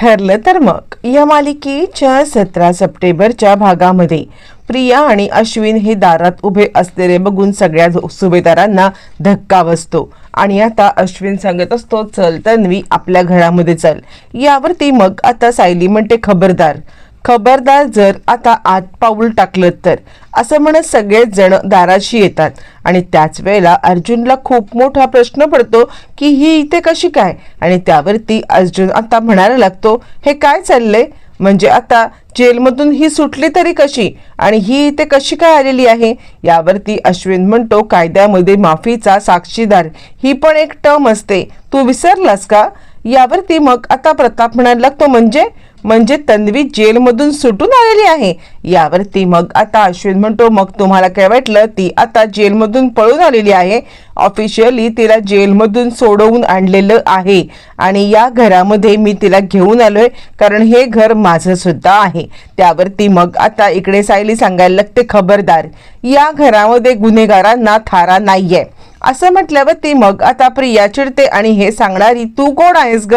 ठरलं तर मग. या मालिकेच्या सतरा सप्टेंबरच्या भागामध्ये प्रिया आणि अश्विन हे दारात उभे असलेले बघून सगळ्या सुभेदारांना धक्का बसतो. आणि आता अश्विन सांगत असतो चल तन्वी आपल्या घरामध्ये चल. यावरती मग आता सायली म्हणते खबरदार. खबरदार जर आता आत पाऊल टाकलं तर असं म्हणत सगळेच जण दाराशी येतात. आणि त्याच वेळेला अर्जुनला खूप मोठा प्रश्न पडतो की ही इथे कशी काय? आणि त्यावरती अर्जुन आता म्हणायला लागतो हे काय चाललंय? म्हणजे आता जेलमधून ही सुटली तरी कशी? आणि ही इथे कशी काय आलेली आहे? यावरती अश्विन म्हणतो कायद्यामध्ये माफीचा साक्षीदार ही पण एक टर्म असते. तू विसरलास का? यावरती मग आता प्रताप म्हणायला लागतो म्हणजे? म्हणजे तन्वी जेलमधून सुटून आलेली आहे. यावरती मग आता अश्विन म्हणतो मग तुम्हाला काय वाटलं? ती आता जेलमधून पळून आलेली आहे. ऑफिशियली तिला जेलमधून सोडवून आणलेलं आहे. आणि या घरामध्ये मी तिला घेऊन आलोय कारण हे घर माझं सुद्धा आहे. त्यावरती मग आता इकडे सायली सांगायला लागते खबरदार या घरामध्ये गुन्हेगारांना थारा नाहीये. असं म्हटल्यावरती मग आता प्रिया चिडते आणि हे सांगणारी तू कोण आहेस ग?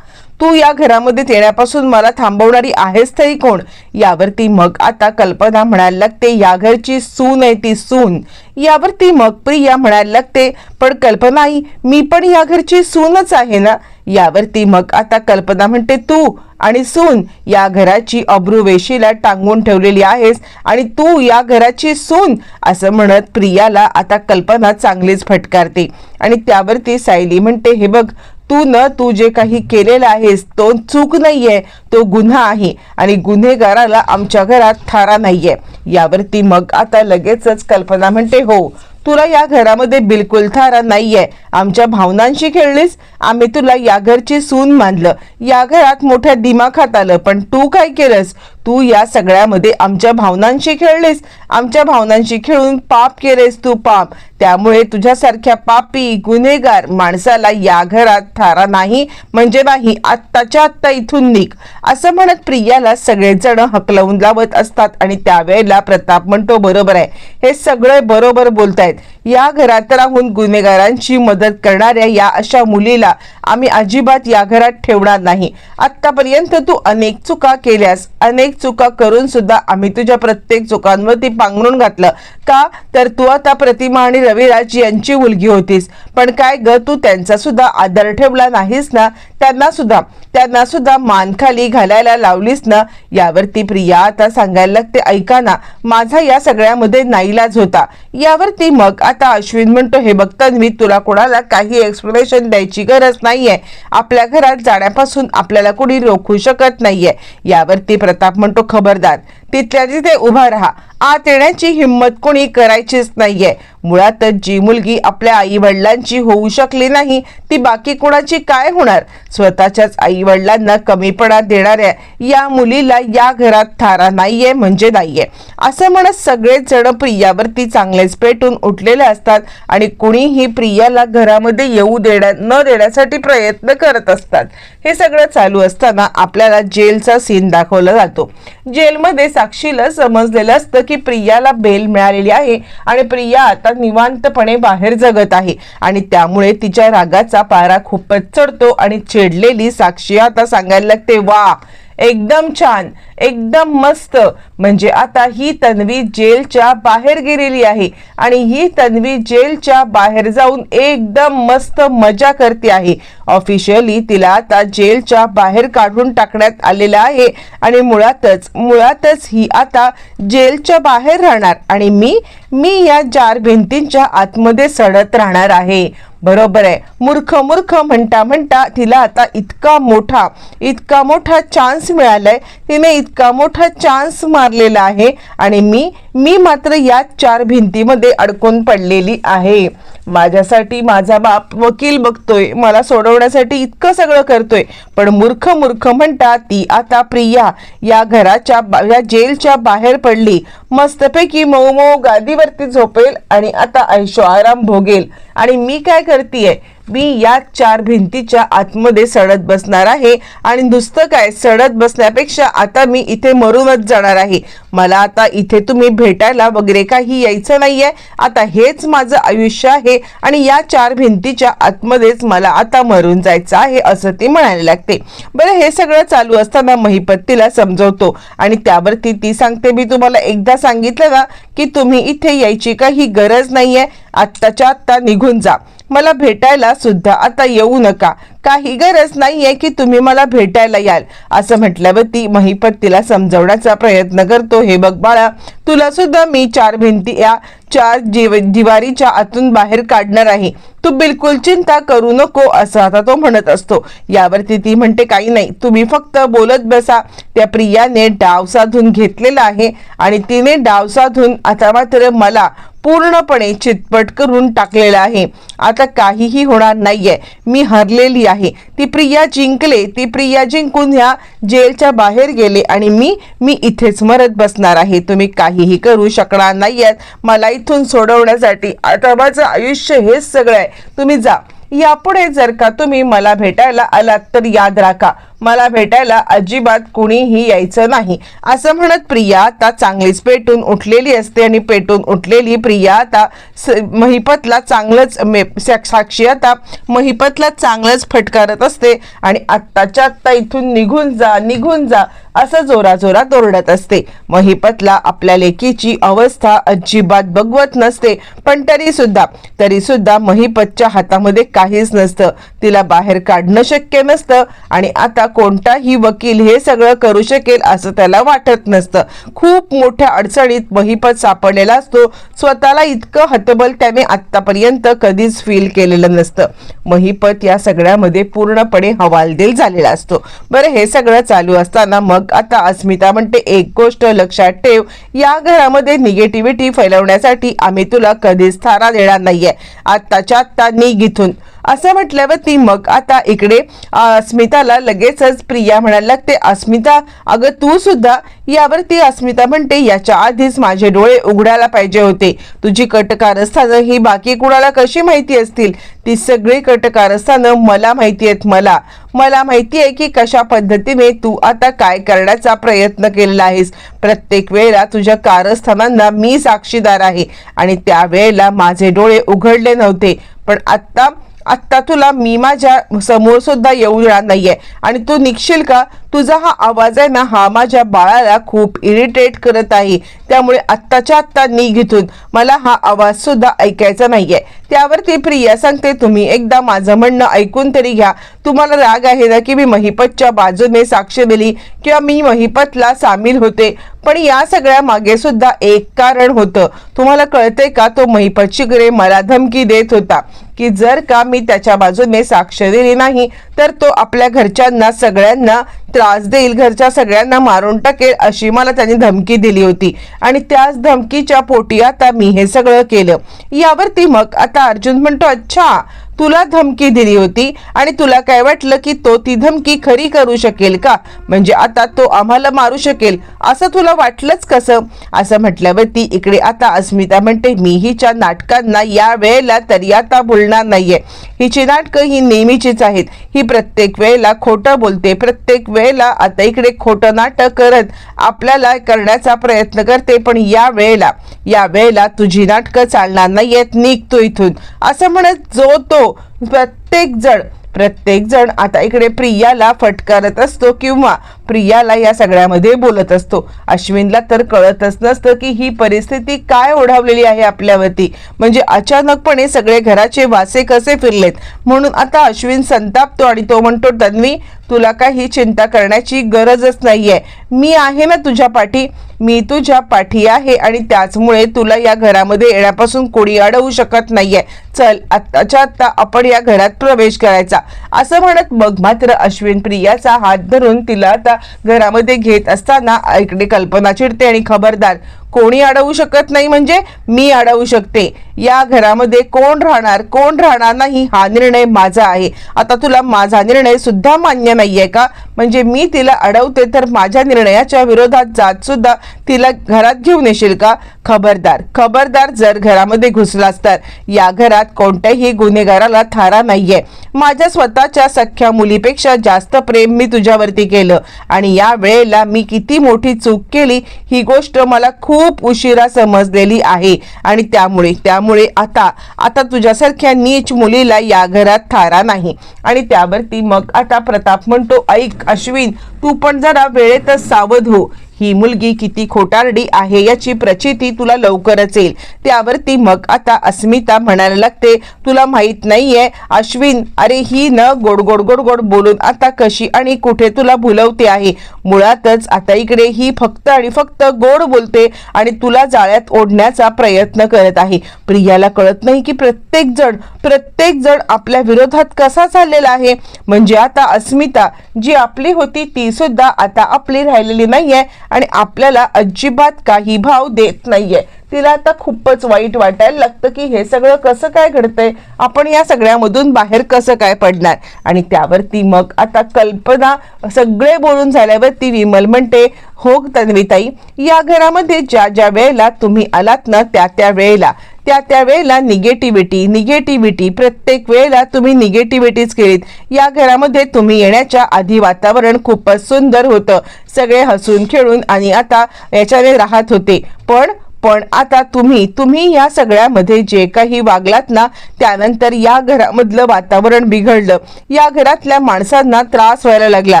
तू या घरामध्ये येण्यापासून मला थांबवणारी आहेस तरी कोण? यावरती मग आता कल्पना म्हणायला लागते या घरची सून आहे ती सून. यावरती मग प्रिया म्हणायला लागते पण कल्पना मी पण या घरची सूनच आहे ना? यावरती मग आता कल्पना म्हणते तू आणि सून या घराची अब्रुवेशीला टांगून ठेवलेली आहेस आणि तू या घराची सून असं म्हणत प्रियाला आता कल्पना चांगलीच फटकारते. आणि त्यावरती सायली म्हणते हे बघ तू न तू जे काही केलेलं आहेस तो चूक नाहीये तो गुन्हा आहे. आणि गुन्हेगाराला आमच्या घरात थारा नाहीये. यावरती मग आता लगेचच कल्पना म्हणते हो तुला या घरामध्ये बिलकुल थारा नाहीये. आमच्या भावनांशी खेळलीस? आम्ही तुला या घरची सून मानलं. या घरात मोठ्या दिमाखात आलं. पण तू काय केलंस? तू या सगळ्यामध्ये आमच्या भावनांशी खेळलीस. आमच्या भावनांशी खेळून पाप केलेस तू पाप. त्यामुळे तुझ्यासारख्या पापी गुन्हेगार माणसाला या घरात थारा नाही. म्हणजे नाही आत्ताच्या आत्ता इथून निघ. असं म्हणत प्रियाला सगळेजण हकलवून लावत असतात आणि त्यावेळेला प्रताप म्हणतो बरोबर आहे. हे सगळे बरोबर बोलतायत. या घरात राहून गुन्हेगारांची मदत करणाऱ्या या अशा मुलीला आम्ही अजिबात या घरात ठेवणार नाही. आतापर्यंत तू अनेक चुका केल्यास अनेक चुका करून सुद्धा आम्ही तुझ्या प्रत्येक चुकांवरती पांघरून घातलं. का? तर तू आता प्रतिमा आणि रविराज यांची मुलगी होतीस. पण काय ग तू त्यांचा सुद्धा आदर ठेवला नाहीस ना? त्यांना सुद्धा त्यांना सुद्धा मान खाली घालायला लावलीस ना यावरती प्रिया आता सांगायला लागते ऐका ना माझा या सगळ्यामध्ये नाईलाज होता. यावरती मग आता अश्विन म्हणतो हे बघता मी तुला कोणाला काही एक्सप्लेनेशन द्यायची गरज नाहीये. आपल्या घरात जाण्यापासून आपल्याला कोणी रोखू शकत नाहीये. यावरती प्रताप म्हणतो खबरदार तिथल्या तिथे उभा राहा. आत येण्याची हिंमत कोणी करायचीच नाहीये. मुळातच जी मुलगी आपल्या आई वडिलांची होऊ शकली नाही ती बाकी कोणाची काय होणार? स्वतःच्याच आई वडिलांना कमीपणा देणाऱ्या या मुलीला या घरात थारा नाहीये म्हणजे नाहीये. असं म्हणत सगळेच जण प्रियावरती चांगलेच पेटून उठलेले असतात आणि कुणीही प्रियाला घरामध्ये येऊ देण्या न देण्यासाठी प्रयत्न करत असतात. हे सगळं चालू असताना आपल्याला जेलचा सीन दाखवला जातो. जेलमध्ये साक्षीला समजलेलं असतं की प्रियाला बेल मिळालेली आहे आणि प्रिया आता निवांतपणे बाहेर जगत आहे. आणि त्यामुळे तिच्या रागाचा पारा खूपच चढतो आणि चिडलेली साक्षी आता सांगायला लागते वा एकदम छान एकदम मस्त. म्हणजे आता ही तन्वी जेलच्या बाहेर गेलेली आहे आणि ही तन्वी जेलच्या बाहेर जाऊन एकदम मस्त मजा करते आहे. ऑफिशियली तिला आता जेलच्या बाहेर काढून टाकण्यात आलेलं आहे आणि मुळातच मुळातच ही आता जेलच्या बाहेर राहणार आणि मी मी या चार भिंतींच्या आतमध्ये सडत राहणार आहे. बरोबर आहे. मूर्ख मूर्ख म्हणता म्हणता तिला आता इतका मोठा इतका मोठा चान्स मिळालाय. तिने इतका मोठा चान्स मारलेला आहे आणि मी मी मात्र या चार भिंतीमध्ये अडकून पडलेली आहे. माझ्यासाठी माझा बाप वकील बघतोय मला सोडवण्यासाठी इतकं सगळं करतोय पण मूर्ख मूर्ख म्हणता ती आता प्रिया या घराच्या बा- या जेलच्या बाहेर पडली. मस्तपैकी मऊ मऊ गादीवरती झोपेल आणि आता ऐशो आराम भोगेल. आणि मी काय करतीये? मी या चार भिंतीच्या आतमध्ये सडत बसणार आहे आणि नुसतं काय सडत बसण्यापेक्षा आता मी इथे मरूनच जाणार आहे. मला आता इथे तुम्ही भेटायला वगैरे काही यायचं नाही आहे आता हेच माझं आयुष्य आहे आणि या चार भिंतीच्या आतमध्येच मला आता मरून जायचं आहे असं ती म्हणायला लागते. बरं हे सगळं चालू असताना महिपत्तीला समजवतो आणि त्यावरती ती सांगते मी तुम्हाला एकदा सांगितलं ना की तुम्ही इथे यायची काही गरज नाही आहे आत्ताच्या आत्ता निघून जा. मला भेटायला सुद्धा आता येऊ नका. काही गरज नाहीये की तुम्ही मला भेटायला याल. असं म्हटल्यावर ती महिपत तिला समजवण्याचा प्रयत्न करतो. हे बघ बाळा तुला सुद्धा मी चार भिंती या चार जीव दिवारीच्या आतून बाहेर काढणार आहे. तू बिलकुल चिंता करू नको असं आता तो म्हणत असतो. यावरती ती म्हणते काही नाही. तुम्ही फक्त बोलत बसा. त्या प्रियाने डाव साधून घेतलेला आहे आणि तिने डाव साधून आता मात्र मला पूर्णपणे चितपट करून टाकलेला आहे. आता काहीही होणार नाहीये. मी हरलेली आहे. ती प्रिया जिंकले ती प्रिया जिंकून ह्या जेलच्या बाहेर गेले आणि मी मी इथेच मरत बसणार आहे. तुम्ही काहीही करू शकणार नाहीयेत. मला इथून सोडवण्यासाठी आता माझं आयुष्य हेच सगळं आहे. तुम्ही जा. यापुढे जर का तुम्ही मला भेटायला आलात तर याद राखा. मला भेटायला अजिबात कुणीही यायचं नाही. असं म्हणत प्रिया आता चांगलीच पेटून उठलेली असते आणि पेटून उठलेली प्रिया आता स- महिपतला चांगलंच मे- सा- साक्षी आता महिपतला चांगलंच फटकारत असते आणि आत्ताच्या आत्ता इथून निघून जा निघून जा असं जोराजोरात ओरडत असते. महिपतला आपल्या लेकीची अवस्था अजिबात बघवत नसते पण तरी सुद्धा तरी सुद्धा महिपतच्या हातामध्ये काहीच नसतं. तिला बाहेर काढणं शक्य नसतं आणि आता कोणताही वकील हे सगळं करू शकेल असं त्याला वाटत नसतं. खूप मोठ्या अडचणीत महिपत सापडलेला असतो. स्वतःला इतकं हतबल त्याने आत्तापर्यंत कधीच फील केलेलं नसतं. महिपत या सगळ्यामध्ये पूर्णपणे हवालदिल झालेला असतो. बरं हे सगळं चालू असताना मग आता अस्मिता म्हणते एक गोष्ट लक्षात ठेव या घरामध्ये निगेटिव्हिटी फैलवण्यासाठी आम्ही तुला कधीच थारा देणार नाहीये. आत्ताच्या आत्ता निघ इथून. असं म्हटल्यावर ती मग आता इकडे अस्मिताला लगेचच प्रिया म्हणायला लागते अस्मिता अगं तू सुद्धा यावरती अस्मिता म्हणते याच्या आधीच माझे डोळे उघडायला पाहिजे होते. तुझी कटकारस्थानं ही बाकी कुणाला कशी माहिती असतील? ती सगळी कटकारस्थानं मला माहिती आहेत मला. मला माहिती आहे की कशा पद्धतीने तू आता काय करण्याचा प्रयत्न केलेला आहेस. प्रत्येक वेळेला तुझ्या कारस्थानांना मी साक्षीदार आहे आणि त्यावेळेला माझे डोळे उघडले नव्हते. पण आत्ता आत्ता तुला मी माझ्यासमोर सुद्धा येऊ देणार नाहीये. आणि तू निघशील का? तुझा हा आवाज आहे ना हा माझ्या बाळाला खूप इरिटेट करत आहे. त्यामुळे आत्ताच्या आत्ता निघ इथून मला हा आवाज सुद्धा ऐकायचा नाहीये. त्यावरती प्रिया सांगते तुम्ही एकदा माझं म्हणणं ऐकून तरी घ्या. तुम्हाला राग आहे ना की मी महिपतच्या बाजूने साक्ष दिली किंवा मी महिपतला सामील होते. पण या सगळ्या मागे सुद्धा एक कारण होतं. तुम्हाला कळते का तो महिपत मला धमकी देत होता. की जर का मी त्याच्या बाजूने साक्ष दिली नाही तर तो आपल्या घरच्यांना सगळ्यांना त्रास देईल घरच्या सगळ्यांना मारून टाकेल अशी मला त्यांनी धमकी दिली होती. आणि त्याच धमकीच्या पोटी आता मी हे सगळं केलं. यावरती मग आता अर्जुन म्हणतो अच्छा तुला धमकी दिली होती आणि तुला काय वाटलं की तो ती धमकी खरी करू शकेल का? म्हणजे आता तो आम्हाला मारू शकेल. असं तुला वाटलंच कसं? असं म्हटल्यावर ती इकडे आता अस्मिता म्हणते मी हिच्या नाटकांना या वेळेला तरी आता बोलणार नाहीये. हिची नाटकं ही नेहमीचीच आहेत. ही प्रत्येक वेळेला खोटं बोलते. प्रत्येक वेळेला आता इकडे खोटं नाटक करत आपल्याला करण्याचा प्रयत्न करते. पण या वेळेला या वेळेला तुझी नाटकं चालणार नाहीयेत. निघतो इथून. असं म्हणत जो तो प्रत्येक जण प्रत्येक जण आता इकडे प्रियाला फटकारत असतो किंवा प्रियाला या सगळ्यामध्ये बोलत असतो. अश्विनला तर कळतच नसतं की ही परिस्थिती काय ओढावलेली आहे आपल्यावरती. म्हणजे अचानकपणे सगळे घराचे वासे कसे फिरलेत. म्हणून आता अश्विन संतापतो आणि तो म्हणतो तन्वी तुला काही चिंता करण्याची गरजच नाहीये. मी आहे ना तुझ्या पाठी. मी तुझ्या पाठी आहे आणि त्याचमुळे तुला या घरामध्ये येण्यापासून कोणी अडवू शकत नाहीये. चल आत्ताच्या आत्ता आपण या घरात प्रवेश करायचा. असं म्हणत मग मात्र अश्विन प्रियाचा हात धरून तिला आता मुलीला घरामध्ये घेत असताना इकडे कल्पना चिडते आणि खबरदार कोणी अडवू शकत नाही म्हणजे मी अडवू शकते. या घरामध्ये कोण राहणार कोण राहणार नाही हा निर्णय माझा आहे. आता तुला माझा निर्णय सुद्धा मान्य नाही आहे का? म्हणजे मी तिला अडवते तर माझ्या निर्णयाच्या विरोधात जात सुद्धा तिला घरात घेऊन येशील का? खबरदार. खबरदार जर घरामध्ये घुसलास तर या घरात कोणत्याही गुन्हेगाराला थारा नाहीये. माझ्या स्वतःच्या सख्या मुलीपेक्षा जास्त प्रेम मी तुझ्यावरती केलं आणि या वेळेला मी किती मोठी चूक केली ही गोष्ट मला खूप उशिरा समजलेली आहे. आणि त्यामुळे त्यामुळे आता आता तुझ्यासारख्या नीच मुलीला या घरात थारा नाही. आणि त्यावरती मग आता प्रताप म्हणतो ऐक अश्विन तू पण जरा वेळेतच सावध हो. ही मुलगी किती खोटारडी आहे याची प्रचिती तुला लवकरच येईल त्यावरती मग आता अस्मिता म्हणायला लागते तुला माहीत नाहीये अश्विन अरे ही न गोड गोड गोड गोड बोलून आता कशी आणि कुठे तुला भुलवते आहे. मुळातच आता इकडे ही फक्त आणि फक्त गोड बोलते आणि तुला जाळ्यात ओढण्याचा प्रयत्न करत आहे. प्रियाला कळत नाही की प्रत्येक जण प्रत्येक जण आपल्या विरोधात कसा चाललेला आहे. म्हणजे आता अस्मिता जी आपली होती ती सुद्धा आता आपली राहिलेली नाहीये आणि आपल्याला अजिबात काही भाव देत नाहीये. तिला आता खूपच वाईट वाटायला लागतं की हे सगळं कसं काय घडतंय? आपण या सगळ्यामधून बाहेर कसं काय पडणार? आणि त्यावरती मग आता कल्पना सगळे बोलून झाल्यावर ती विमल म्हणते हो तन्वीताई या घरामध्ये ज्या ज्या वेळेला तुम्ही आलात ना त्या त्या वेळेला. त्या त्या वेळेला निगेटिव्हिटी निगेटिव्हिटी प्रत्येक वेळेला तुम्ही निगेटिव्हिटीच केलीत. या घरामध्ये तुम्ही येण्याच्या आधी वातावरण खूपच सुंदर होतं. सगळे हसून खेळून आणि आता याच्याने राहत होते. पण पण आता तुम्ही तुम्ही या सगळ्यामध्ये जे काही वागलात ना त्यानंतर या घरामधलं वातावरण बिघडलं. या घरातल्या माणसांना त्रास व्हायला लागला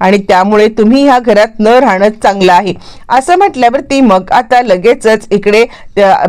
आणि त्यामुळे तुम्ही ह्या घरात न राहणं चांगलं आहे. असं म्हटल्यावरती मग आता लगेचच इकडे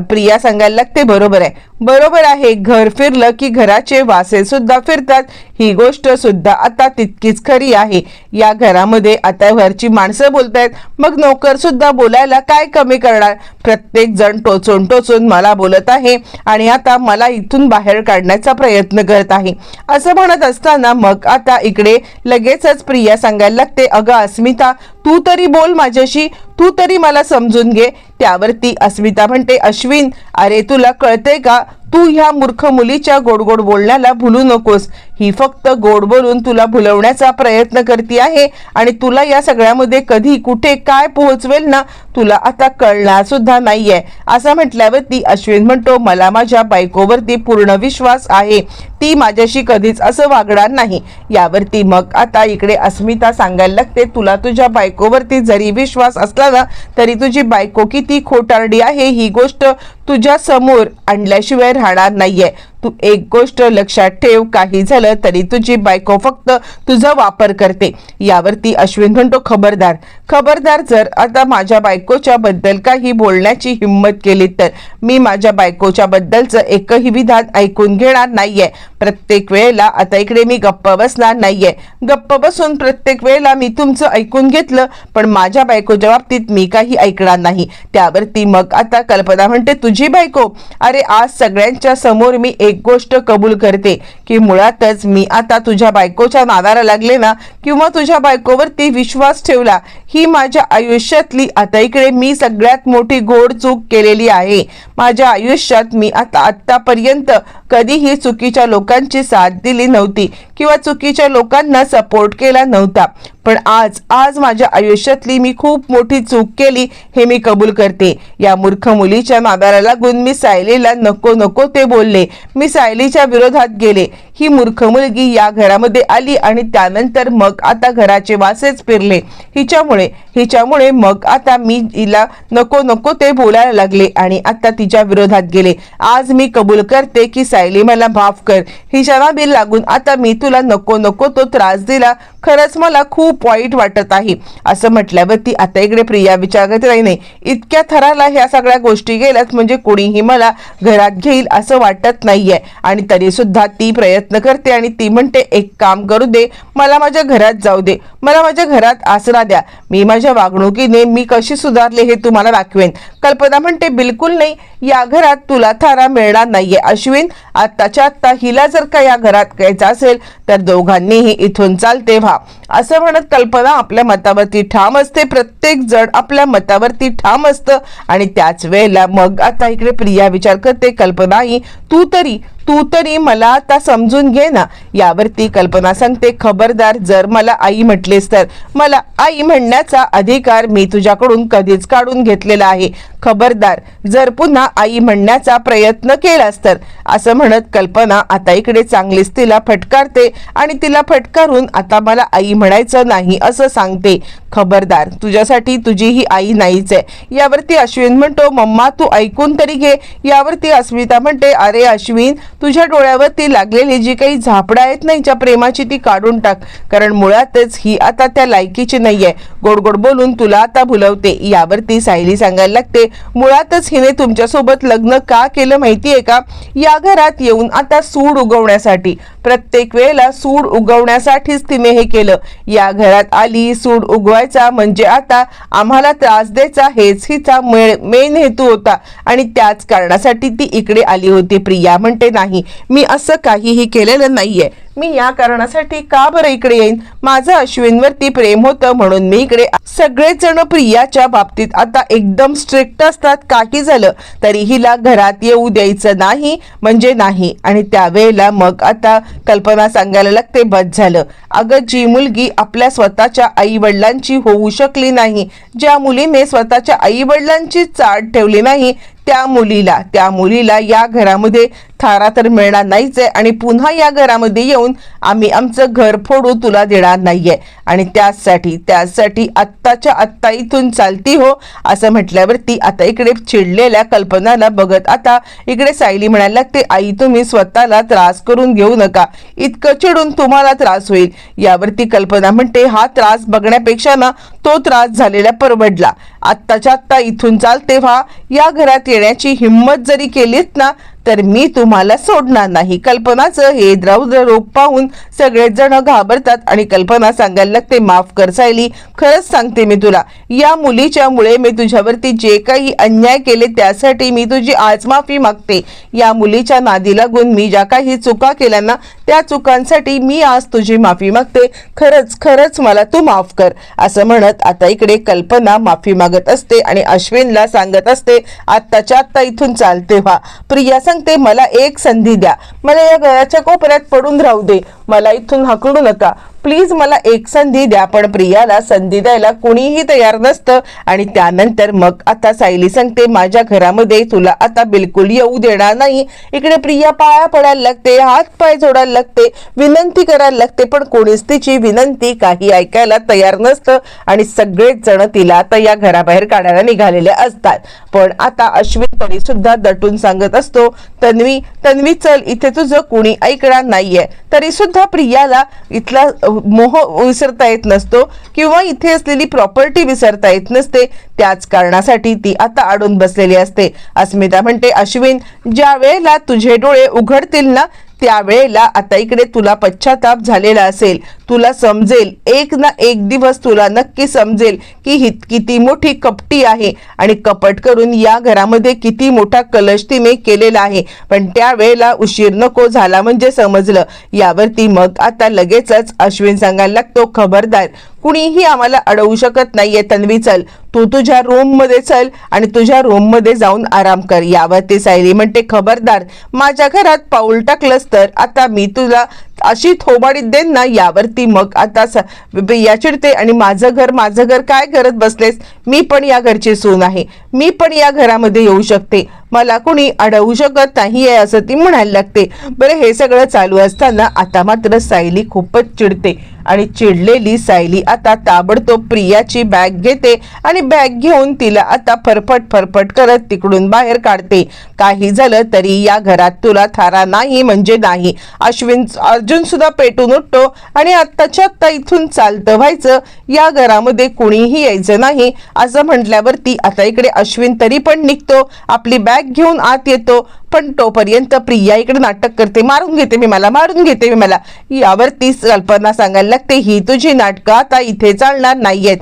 प्रिया सांगायला लागते बरोबर आहे. बरोबर आहे. घर फिरलं की घराचे वासे सुद्धा फिरतात. ही गोष्ट सुद्धा आता तितकीच खरी आहे. या घरामध्ये आता घरची माणसं बोलतायत. मग नोकर सुद्धा बोलायला काय कमी करणार? प्रत्येक जण टोचून टोचून मला बोलत आहे आणि आता मला इथून बाहेर काढण्याचा प्रयत्न करत आहे. असं म्हणत असताना मग आता इकडे लगेचच प्रिया सांगायला लागते अगं अस्मिता तू तरी बोल माझ्याशी. तू तरी मला समजून घे. त्यावरती अस्मिता म्हणते अश्विन अरे तुला कळते का? तू ह्या मूर्ख मुलीच्या गोड गोड बोलण्याला भुलू नकोस. ही फक्त गोड बोलून तुला भुलवण्याचा प्रयत्न करते आहे आणि तुला या सगळ्यामध्ये कधी कुठे काय पोहोचवेल ना तुला आता कळणार सुद्धा नाहीये. असं म्हटल्यावरती अश्विन म्हणतो मला माझ्या बायकोवरती पूर्ण विश्वास आहे. ती माझ्याशी कधीच असं वागणार नाही. यावरती मग आता इकडे अस्मिता सांगायला लागते तुला तुझ्या बायकोवरती जरी विश्वास असला ना तरी तुझी बायको किती खोटारडी आहे ही गोष्ट तुझ्या समोर आणल्याशिवाय राहणार नाहीये. तू एक गोष्ट लक्षात ठेव काही झालं तरी तुझी बायको फक्त तुझा वापर करते. यावरती अश्विन म्हणतो खबरदार खबरदार जर आता माझ्या बायकोच्या बद्दल काही बोलण्याची हिंमत केली तर मी माझ्या बायकोच्या बद्दलचं एकही विधान ऐकून घेणार नाहीये. प्रत्येक वेळेला आता इकडे मी गप्प बसणार नाहीये. गप्प बसून प्रत्येक वेळेला मी तुमचं ऐकून घेतलं पण माझ्या बायकोच्या बाबतीत मी काही ऐकणार नाही. त्यावरती मग आता कल्पना म्हणते तुझी बायको अरे आज सगळ्यांच्या समोर मी एक गोष्ट कबूल करते की मुळातच मी आता तुझ्या बायकोच्या नादाला लागले ना किंवा तुझ्या बायकोवरती विश्वास ठेवला ही माझ्या आयुष्यातली आता इकडे मी सगळ्यात मोठी गोड चूक केलेली आहे. माझ्या आयुष्यात मी आता आत्तापर्यंत कधीही चुकीच्या लोकांची साथ दिली नव्हती किंवा चुकीच्या लोकांना सपोर्ट केला नव्हता. पण आज आज माझ्या आयुष्यातली मी खूप मोठी चूक केली हे मी कबूल करते. या मूर्ख मुलीच्या नादाला लागून मी सायलीला नको नको ते बोलले. मी सायलीच्या विरोधात गेले. ही मूर्ख मुलगी या घरामध्ये आली आणि त्यानंतर मग आता घराचे वासेच फिरले हिच्यामुळे हिच्यामुळे मग आता मी हिला नको नको ते बोलायला लागले आणि आता तिच्या विरोधात गेले. आज मी कबूल करते की सायली मला माफ कर. हिच्या बिल लागून आता मी तुला नको नको तो त्रास दिला. खरंच मला खूप वाईट वाटत आहे. असं म्हटल्यावर ती आता इकडे प्रिया विचार करत नाही नाही इतक्या थराला ह्या सगळ्या गोष्टी गेल्यात म्हणजे कोणीही मला घरात घेईल असं वाटत नाहीये. आणि तरी सुद्धा ती प्रयत्न करते आणि ती म्हणते एक काम करू दे मला माझ्या घरात जाऊ दे. मला माझ्या घरात आसरा द्या. मी माझ्या वागणुकीने मी कशी सुधारले हे तुम्हाला दाखवेन. कल्पना म्हणते बिलकुल नाही. या घरात तुला थारा मिळणार नाहीये. अश्विन आत्ताच्या आत्ता हिला जर का या घरात घ्यायचं असेल तर दोघांनीही इथून चालते व्हा. व्हा असं म्हणत कल्पना आपल्या मतावरती ठाम असते. प्रत्येक जण आपल्या मतावरती ठाम असतं. आणि त्याच वेळेला मग आता इकडे प्रिया विचार करते कल्पना ही तू तरी तू तरी मला आता समजून घे ना. यावरती कल्पना सांगते खबरदार जर मला आई म्हटलेस तर. मला आई म्हणण्याचा अधिकार मी तुझ्याकडून कधीच काढून घेतलेला आहे. खबरदार जर पुन्हा आई म्हणण्याचा प्रयत्न केलास तर. असं म्हणत कल्पना आता इकडे चांगलीच तिला फटकारते आणि तिला फटकारून आता मला आई म्हणायचं नाही असं सांगते. खबरदार तुझ्यासाठी तुझी ही आई नाहीच आहे. यावरती अश्विन म्हणतो मम्मा तू ऐकून तरी घे. यावरती अस्मिता म्हणते अरे अश्विन तुझ्या डोळ्यावर ती लागलेली जी काही झापडं आहेत ना हिच्या प्रेमाची ती काढून टाक. कारण मुळातच ही आता त्या लायकीची नाहीये. गोड गोड बोलून तुला आता भुलवते. यावर ती सायली सांगायला लागते मुळातच हिने तुमच्यासोबत लग्न का केलं माहितीये का? या घरात येऊन आता सूड उगवण्यासाठी. प्रत्येक वेळेला सूड उगवण्यासाठीच तिने हे केलं. या घरात आली सूड उगवायचा म्हणजे आता आम्हाला त्रास द्यायचा हेच हिचा मेन हेतू होता. आणि त्याच कारणासाठी ती इकडे आली होती. प्रिया म्हणते नाही मी असं काहीही केलेलं नाहीये. मी या कारणासाठी का बरं इकडे येईन? माझं अश्विनवरती प्रेम होतं म्हणून मी इकडे सगळेच जण प्रियाच्या बाबतीत आता एकदम स्ट्रिक्ट असतात. काही झालं? तरी हिला घरात येऊ द्यायचं नाही म्हणजे नाही. आणि त्यावेळेला मग आता कल्पना सांगायला लागते बस झालं. अगं जी मुलगी आपल्या स्वतःच्या आई वडिलांची होऊ शकली नाही ज्या मुलीने स्वतःच्या आई वडिलांची चाट ठेवली नाही त्या मुलीला त्या मुलीला या घरामध्ये थारा तर मिळणार नाहीच आहे आणि पुन्हा या घरामध्ये येऊन आम्ही आमचं घर फोडू तुला देणार नाहीये. आणि त्यासाठी त्यासाठी आत्ताच्या आत्ता इथून चालती हो असं म्हटल्यावरती आता इकडे चिडलेल्या कल्पनाला बघत आता इकडे सायली म्हणायला लागते आई तुम्ही स्वतःला त्रास करून घेऊ नका. इतकं चिडून तुम्हाला त्रास होईल. यावरती कल्पना म्हणते हा त्रास बघण्यापेक्षा ना तो त्रास झालेला परवडला. आत्ताच्या आत्ता इथून चाल तेव्हा या घरात घेण्याची हिंमत जरी केलीत ना तर मी तुम्हाला सोडणार नाही. कल्पनाचं हे द्रौद्र रूप पाहून सगळेच जण घाबरतात आणि कल्पना सांगायला लागते माफ कर सायली खरंच सांगते मी तुला. या मुलीच्या मुळे मी तुझ्यावरती जे काही अन्याय केले त्यासाठी मी तुझी आज माफी मागते. या मुलीच्या नादी लागून मी ज्या काही चुका केल्या ना त्या चुकांसाठी मी आज तुझी माफी मागते. खरंच खरंच मला तू माफ कर. असं म्हणत आता इकडे कल्पना माफी मागत असते आणि अश्विनला सांगत असते आत्ताच्या आत्ता इथून चालते व्हा प्रिया सांगते मला एक संधी द्या. मला या घराच्या कोपऱ्यात पडून राहू दे. मला इथून हाकडू नका. प्लीज मला एक संधी द्या पण प्रियाला संधी द्यायला कुणीही तयार नसतं. आणि त्यानंतर मग आता सायली सांगते माझ्या घरामध्ये तुला आता बिलकुल येऊ देणार नाही. इकडे प्रिया पाया पडायला लागते हात पाय जोडायला लागते विनंती करायला लागते पण कोणीच तिची विनंती काही ऐकायला तयार नसतं. आणि सगळेच जण तिला आता या घराबाहेर काढायला निघालेले असतात. पण आता अश्विन तरी सुद्धा दटून सांगत असतो तन्वी तन्वी चल इथे तुझं कुणी ऐकणार नाहीये. तरी सुद्धा प्रियाला इथला मोह विसरता येत नसतो किंवा इथे असलेली प्रॉपर्टी विसरता येत नसते त्याच कारणासाठी ती आता अडून बसलेली असते. अस्मिता म्हणते अश्विन ज्या वेळेला तुझे डोळे उघडतील ना त्यावेळेला आता इकडे तुला पश्चाताप झालेला असेल. तुला समजेल एक ना एक दिवस तुला नक्की समजेल की हित किती मोठी कपटी आहे आणि कपट करून या घरामध्ये किती मोठा कलश तिने केलेला आहे. पण त्यावेळेला उशीर नको झाला म्हणजे समजलं. यावरती मग आता लगेचच अश्विन सांगायला लागतो खबरदार. कुणीही आम्हाला अडवू शकत नाहीये. तन्वी चल. तू तुझ्या रूममध्ये चल आणि तुझ्या रूममध्ये जाऊन आराम कर. यावरती सायली म्हणते खबरदार माझ्या घरात पाऊल टाकलंस तर आता मी तुला अशी थोबाडीत देईन ना यावरती मग आता स- या चिडते आणि माझं घर माझं घर काय करत बसलेस? मी पण या घरची सून आहे. मी पण या घरामध्ये येऊ शकते. मला कोणी अडवू शकत नाही आहे असं ती म्हणायला लागते. बरं हे सगळं चालू असताना आता मात्र सायली खूपच चिडते. आणि चिडलेली सायली आता ताबडतोब प्रियाची बॅग घेते आणि बॅग घेऊन तिला आता फरफट फरफट करत तिकडून बाहेर काढते. काही झालं तरी या घरात तुला थारा नाही म्हणजे नाही. अश्विन अर्जुन सुद्धा पेटून उठतो आणि आत्ताच्या आत्ता इथून चालतं व्हायचं. या घरामध्ये कुणीही यायचं नाही. असं म्हटल्यावरती आता इकडे अश्विन तरी पण निघतो. आपली बॅग घेऊन आत येतो. पण तोपर्यंत प्रिया इकडे नाटक करते. मारून घेते मी मला मारून घेते मी मला. यावरती कल्पना सांगायला लागते ही तुझी नाटकं आता इथे चालणार नाहीयेत.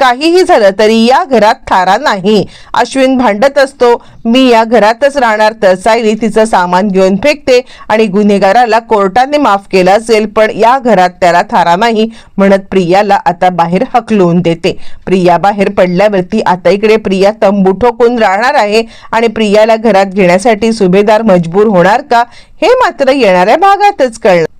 काहीही झालं तरी या घरात थारा नाही. अश्विन भांडत असतो. मी या घरातच राहणार तर सायली तिचं सामान घेऊन फेकते आणि गुन्हेगाराला कोर्टाने माफ केलं असेल पण या घरात त्याला थारा नाही म्हणत प्रियाला आता बाहेर हकलवून देते. प्रिया बाहेर पडल्यावरती आता इकडे प्रिया तंबू ठोकून राहणार आहे आणि प्रियाला घरात घेण्यासाठी सुभेदार मजबूर होणार का हे मात्र येणाऱ्या भागातच कळणार